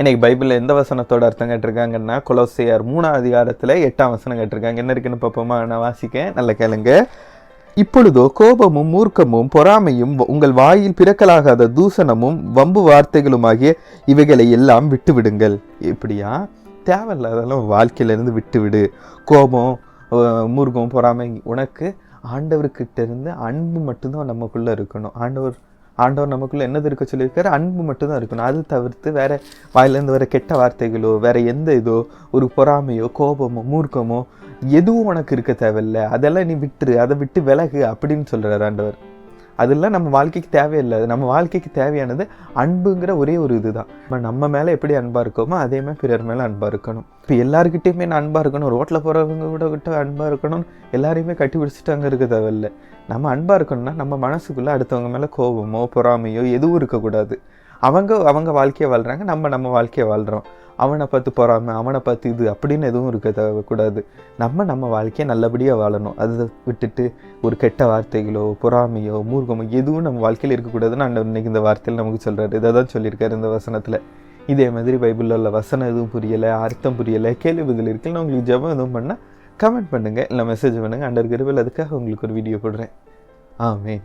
இன்றைக்கி பைபிளில் எந்த வசனத்தோட அர்த்தம் கேட்டிருக்காங்கன்னா கொலோசையார் மூணாம் அதிகாரத்தில் எட்டாம் வசனம் கேட்டிருக்காங்க. என்ன இருக்குன்னு பார்ப்போமா? நான் வாசிக்கேன் நல்ல கேளுங்க. இப்பொழுதோ கோபமும் மூர்க்கமும் பொறாமையும் உங்கள் வாயில் பிறக்கலாகாத தூசணமும் வம்பு வார்த்தைகளுமாகிய இவைகளை எல்லாம் விட்டு விடுங்கள் எப்படியா தேவையில்லாதெல்லாம் வாழ்க்கையிலேருந்து விட்டுவிடு. கோபம் மூர்க்கம் பொறாமை உனக்கு ஆண்டவர்கிட்ட இருந்து அன்பு மட்டும்தான் நமக்குள்ளே இருக்கணும். ஆண்டவர் ஆண்டவர் நமக்குள்ளே என்னது இருக்க சொல்லியிருக்காரு? அன்பு மட்டும்தான் இருக்கணும். அது தவிர்த்து வேறு வாயிலேருந்து வர கெட்ட வார்த்தைகளோ வேற எந்த இதோ ஒரு பொறாமையோ கோபமோ மூர்க்கமோ எதுவும் உனக்கு இருக்க தேவையில்லை. அதெல்லாம் நீ விட்டுரு. அதை விட்டு விலகு அப்படின்னு சொல்கிறார் ஆண்டவர். அதெல்லாம் நம்ம வாழ்க்கைக்கு தேவையில்லை. அது நம்ம வாழ்க்கைக்கு தேவையானது அன்புங்கிற ஒரே ஒரு இது தான் இப்போ நம்ம மேலே எப்படி அன்பாக இருக்கோமோ அதே மாதிரி பிறர் மேலே அன்பாக இருக்கணும். இப்போ எல்லாருக்கிட்டேயுமே நான் அன்பாக இருக்கணும். ரோட்டில் போகிறவங்க கூட கிட்ட அன்பாக இருக்கணும். எல்லாரையுமே கட்டி பிடிச்சிட்டு அங்கே இருக்க தேவையில்லை. நம்ம அன்பாக இருக்கணும்னா நம்ம மனசுக்குள்ளே அடுத்தவங்க மேலே கோபமோ பொறாமையோ எதுவும் இருக்கக்கூடாது. அவங்க அவங்க வாழ்க்கையை வாழ்கிறாங்க நம்ம நம்ம வாழ்க்கையை வாழ்கிறோம் அவனை பார்த்து பொறாமை அவனை பார்த்து இது அப்படின்னு எதுவும் இருக்க தேவைக்கூடாது. நம்ம நம்ம வாழ்க்கையை நல்லபடியாக வாழணும். அதை விட்டுட்டு ஒரு கெட்ட வார்த்தைகளோ பொறாமையோ மூர்க்கமோ எதுவும் நம்ம வாழ்க்கையில் இருக்கக்கூடாதுன்னு ஆண்டவர் இன்னைக்கு இந்த வார்த்தையில் நமக்கு சொல்கிறாரு இதை தான் சொல்லியிருக்காரு இந்த வசனத்தில். இதே மாதிரி பைபிளில் உள்ள வசனம் எதுவும் புரியலை அர்த்தம் புரியலை கேள்வி பதில் இருக்குன்னு உங்களுக்கு ஜெபம் எதுவும் பண்ணால் கமெண்ட் பண்ணுங்கள் இல்லை மெசேஜ் பண்ணுங்கள் அண்டர் கருவில் அதுக்காக உங்களுக்கு ஒரு வீடியோ போடுறேன். ஆமே